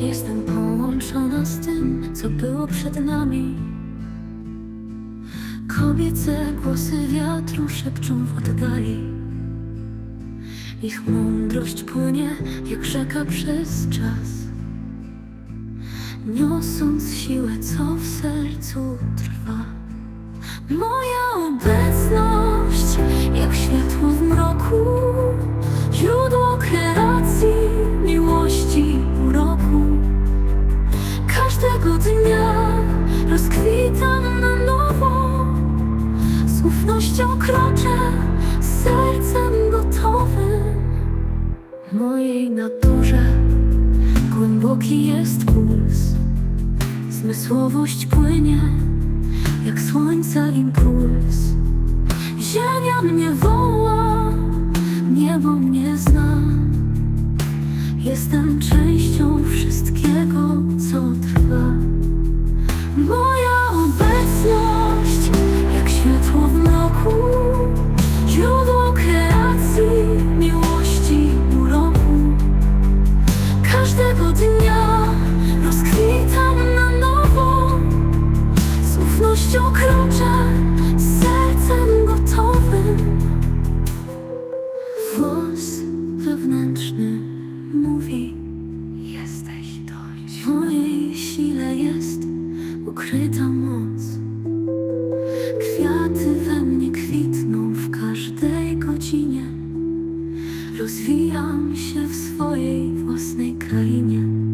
Jestem połączona z tym, co było przed nami. Kobiece głosy wiatru szepczą w oddali. Ich mądrość płynie jak rzeka przez czas. Niosąc siłę, co w sercu rozkwitam na nowo, z ufnością kroczę, z sercem gotowym. Mojej naturze głęboki jest puls, zmysłowość płynie jak słońca impuls. Ziemia mnie woła, niebo mnie zna. Jestem częścią wszystkiego, co trwa. Głos wewnętrzny mówi: Jesteś dość. W mojej sile jest ukryta moc. Kwiaty we mnie kwitną w każdej godzinie. Rozwijam się w swojej własnej krainie.